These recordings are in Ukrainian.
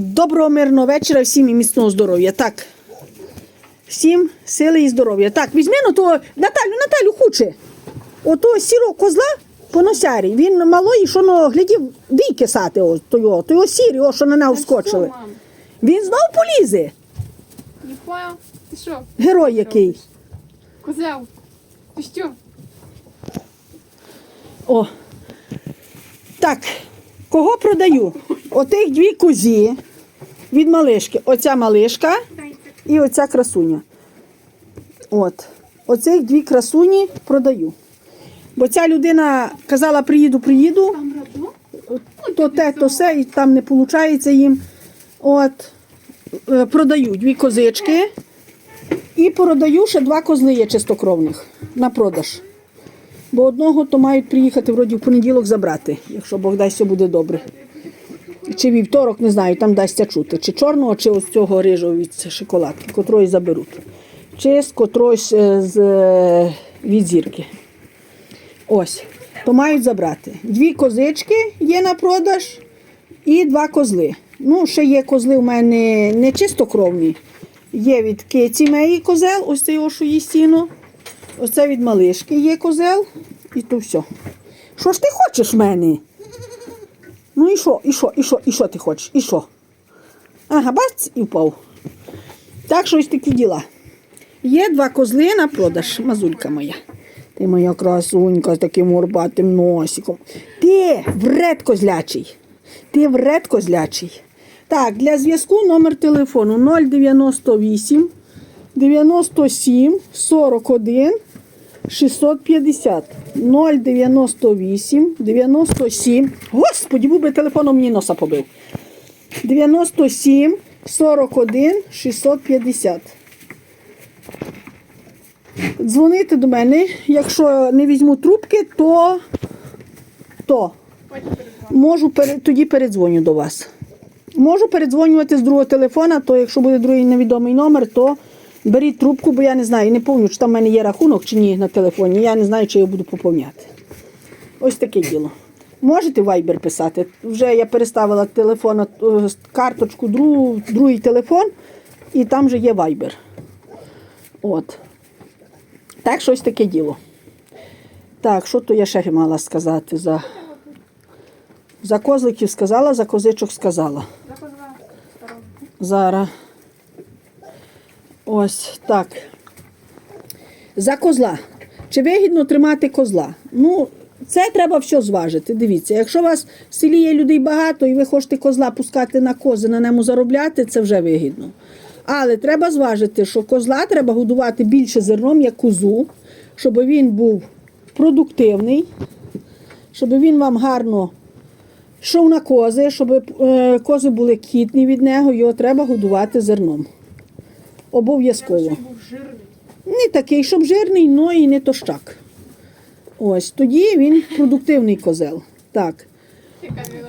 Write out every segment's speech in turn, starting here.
Доброго мирного вечора, всім і міцного здоров'я. Так. Всім сили і здоров'я. Так, візьми ну то Наталю, Наталю хоче. Ото сірого козла по носярі. Він малий, що ну, глядів, війки сати, о, то його, то його сірі, о, що на нього вскочили. Він знов полізе. Не понял? Ти що? Герой який. Козел? Ти що? О. Так, кого продаю? Отих дві козі від малишки. Оця малишка і оця красуня. От. Оцих дві красуні продаю. Бо ця людина казала, приїду, приїду, то те, то все, і там не виходить їм. От. Е, Продаю дві козички і продаю ще два козли є чистокровних на продаж. Бо одного то мають приїхати вроді в понеділок забрати, якщо Бог дасть, все буде добре. Чи вівторок, не знаю, там дасться чути. Чи чорного, чи ось цього рижого від шоколадки, котрої заберуть. Чи з котрось е, з е, від зірки. Ось. То мають забрати. Дві козички є на продаж і два козли. Ну, ще є козли у мене не чистокровні. Є від киці меї козел, ось цей о, що їсть сіно. Оце від малишки є козел. І то все. Що ж ти хочеш в мене? Ну і що, і що, і що, і що ти хочеш? І що? Ага, бац, і впав. Так що ось такі діла. Є два козли на продаж, мазулька моя. Ти моя красунька з таким горбатим носиком. Ти вред козлячий. Ти вред козлячий. Так, для зв'язку номер телефону 098 97 41 650 098 97. Господі, був би телефоном мені носа побив. 97 41 650. Дзвоните до мене. Якщо не візьму трубки, то, то можу пере- тоді передзвоню до вас. Можу передзвонювати з другого телефона, то якщо буде другий невідомий номер, то беріть трубку, бо я не знаю, не пам'ятаю, чи там в мене є рахунок чи ні на телефоні. Я не знаю, чи я буду поповняти. Ось таке діло. Можете Viber писати. Вже я переставила телефон, е, карточку, другу, другий телефон, і там вже є Viber. От. Так, щось таке діло. Так, що то я ще мала сказати за. За козликів сказала, за козичок сказала. За козла. Зараз. Ось так. За козла. Чи вигідно тримати козла? Ну, це треба все зважити. Дивіться, якщо у вас в селі є людей багато і ви хочете козла пускати на кози, на ньому заробляти, це вже вигідно. Але треба зважити, що козла треба годувати більше зерном, як козу, щоб він був продуктивний, щоб він вам гарно йшов на кози, щоб е, кози були кітні від нього, його треба годувати зерном. Обов'язково. Не такий, щоб жирний, но і не тощак. Ось тоді він продуктивний козел. Так.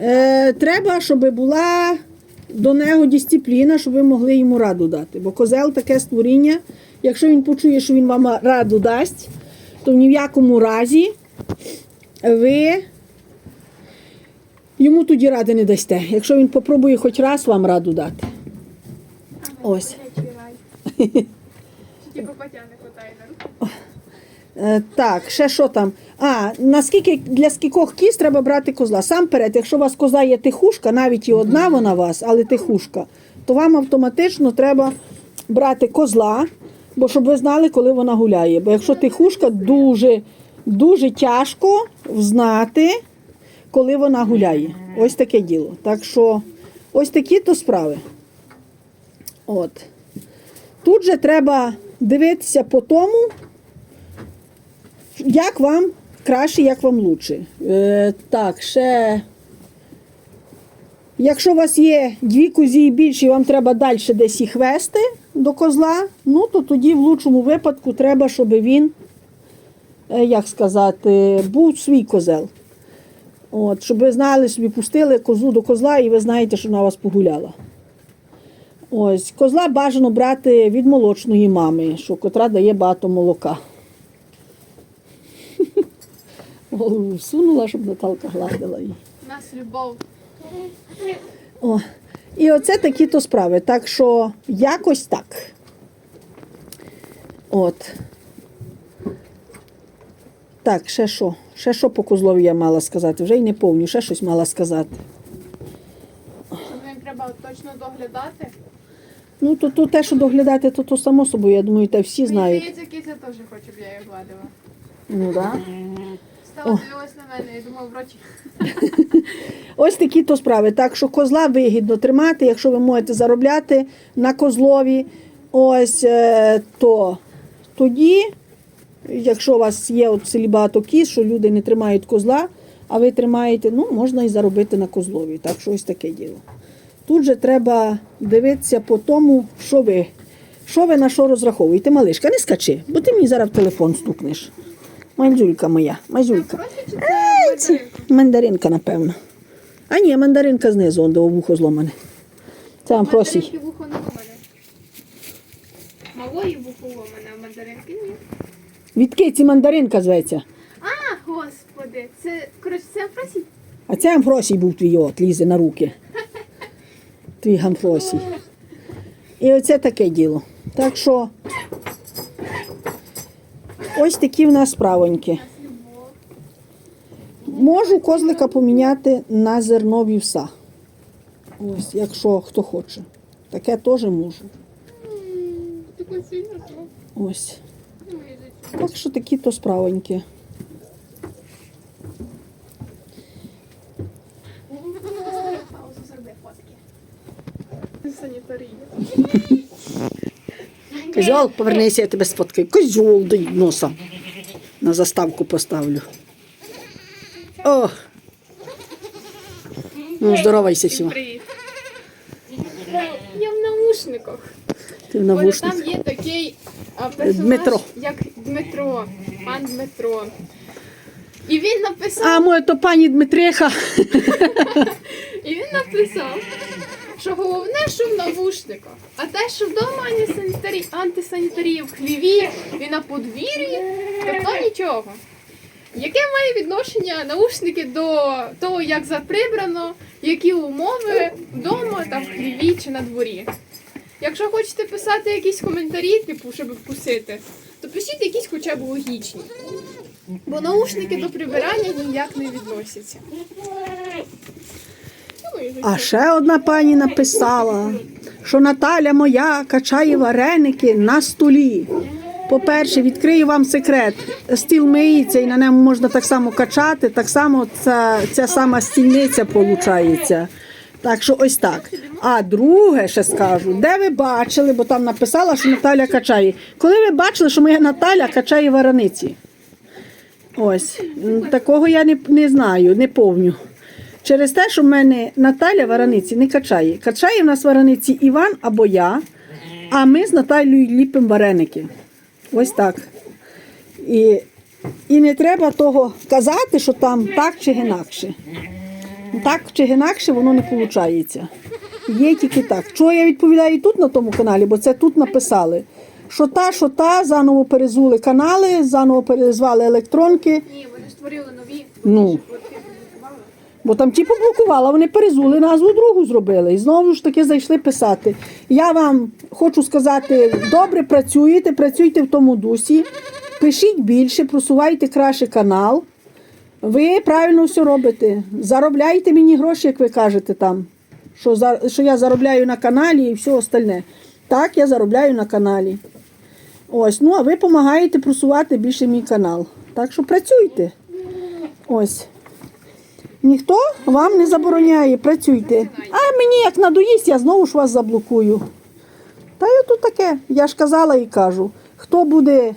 Е, треба, щоб була до нього дисципліна, щоб ви могли йому раду дати. Бо козел таке створіння, якщо він почує, що він вам раду дасть, то ні в якому разі ви йому тоді ради не дасте. Якщо він попробує хоч раз вам раду дати. Ось. Тільки не хватає на руку. Е, так, ще що там? А, наскільки для скількох кіз треба брати козла? Сам перед, якщо у вас коза є тихушка, навіть і одна вона у вас, але тихушка, то вам автоматично треба брати козла, бо щоб ви знали, коли вона гуляє. Бо якщо тихушка, дуже, дуже тяжко взнати, коли вона гуляє. Ось таке діло. Так що ось такі то справи. От. Тут же треба дивитися по тому, як вам краще, як вам лучше. Е, так, ще. Якщо у вас є дві козі і більше, і вам треба далі десь їх вести до козла, ну то тоді в лучшому випадку треба, щоб він, е, як сказати, був свій козел. От, щоб ви знали, собі пустили козу до козла, і ви знаєте, що вона вас погуляла. Ось, козла бажано брати від молочної мами, що котра дає багато молока. Голову всунула, щоб Наталка гладила її. Нас любов. О, І оце такі то справи. Так що якось так. От. Так, ще що? Ще що по козлові я мала сказати? Вже й не повню, ще щось мала сказати. Треба точно доглядати. Ну, то, то те, що доглядати, то, то само собою, я думаю, те всі знають. здається, киця теж хоче, щоб я її гладила. Ну, да. Стала дивилась на мене і думала, в роті. Ось такі то справи. Так що козла вигідно тримати, якщо ви можете заробляти на козлові, ось е, то тоді, якщо у вас є от в селі багато кіз, що люди не тримають козла, а ви тримаєте, ну можна і заробити на козлові. Так що ось таке діло. Тут же треба дивитися по тому, що ви, що ви на що розраховуєте. Малишка, не скачи, бо ти мені зараз в телефон стукнеш. Мандзюлька моя, мазюлька. Це мандаринка? Напевно. А ні, мандаринка знизу, он до вухо зломане. Це вам просій. Вухо не ломане. Малої вухо ломане, а мандаринки ні. Від киці мандаринка зветься. А, господи, це, коротше, це просіть. А це Амфросій був твій от, лізе на руки. Твій Амфросій. І оце таке діло. Так що ось такі в нас справоньки. Можу козлика поміняти на зерно вівса. Ось, якщо хто хоче. Таке теж можу. Ось. Так що такі то справоньки. Санітарія. Козьол, повернися, я тебе сфоткаю. Козьол дай носа. На заставку поставлю. О! Ну, здоровайся всіма. Привіт. Я в наушниках. Ти в Бо там є такий а, персонаж, Дмитро. як Дмитро, пан Дмитро. І він написав, А, моя то пані Дмитриха. і він написав, що головне, що в навушниках, а те, що вдома антисанітарі, антисанітарія в хліві і на подвір'ї, то нічого. Яке має відношення наушники до того, як заприбрано, які умови вдома, там в хліві чи на дворі? Якщо хочете писати якісь коментарі, типу, щоб вкусити, то пишіть якісь хоча б логічні. Бо наушники до прибирання ніяк не відносяться. А ще одна пані написала, що Наталя моя качає вареники на столі. По-перше, відкрию вам секрет. Стіл миється і на ньому можна так само качати, так само ця, ця сама стільниця виходить. Так що ось так. А друге ще скажу, де ви бачили, бо там написала, що Наталя качає. Коли ви бачили, що моя Наталя качає варениці? Ось, такого я не, не знаю, не повню. Через те, що в мене Наталя вараниці не качає. Качає в нас вараниці Іван або я, а ми з Наталією ліпимо вареники. Ось так. І, і не треба того казати, що там так чи інакше. Так чи інакше воно не виходить. Є тільки так. Чого я відповідаю тут на тому каналі, бо це тут написали. Що та, що та, заново перезули канали, заново перезвали електронки. Ні, вони створили нові. Ну. Вони ж от типу блокували. Бо там ті поблокувала, вони перезули, назву другу зробили. І знову ж таки зайшли писати. Я вам хочу сказати, добре працюєте, працюйте в тому дусі, пишіть більше, просувайте краще канал. Ви правильно все робите. Заробляйте мені гроші, як ви кажете там, що, за, що я заробляю на каналі і все остальне. Так, я заробляю на каналі. Ось, ну а ви допомагаєте просувати більше мій канал. Так що працюйте. Ось. Ніхто вам не забороняє, працюйте. А мені як надоїсть, я знову ж вас заблокую. Та й тут таке, я ж казала і кажу. Хто буде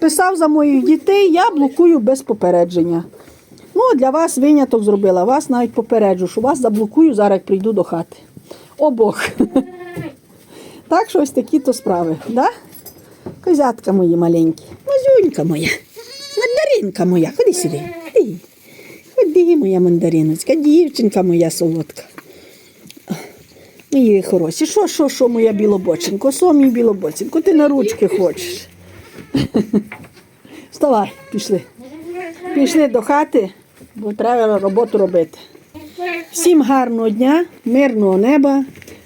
писав за моїх дітей, я блокую без попередження. Ну, для вас виняток зробила, вас навіть попереджу, що вас заблокую зараз, як прийду до хати. Обох. Так що ось такі то справи, да? Козятка мої маленькі, мазюнька моя, мандаринка моя, ходи сюди. Іди, моя мандариночка, дівчинка моя солодка. Мої хороші, що, що, що, моя білобоченко, що мій білобоченко, ти на ручки хочеш. Вставай, пішли. Пішли до хати, бо треба роботу робити. Всім гарного дня, мирного неба,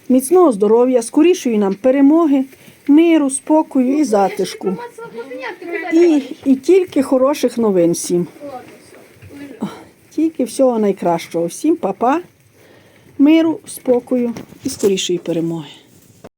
міцного здоров'я, скорішої нам перемоги, миру, спокою і затишку. І, І тільки хороших новин всім тільки всього найкращого. Всім па-па, миру, спокою і скорішої перемоги.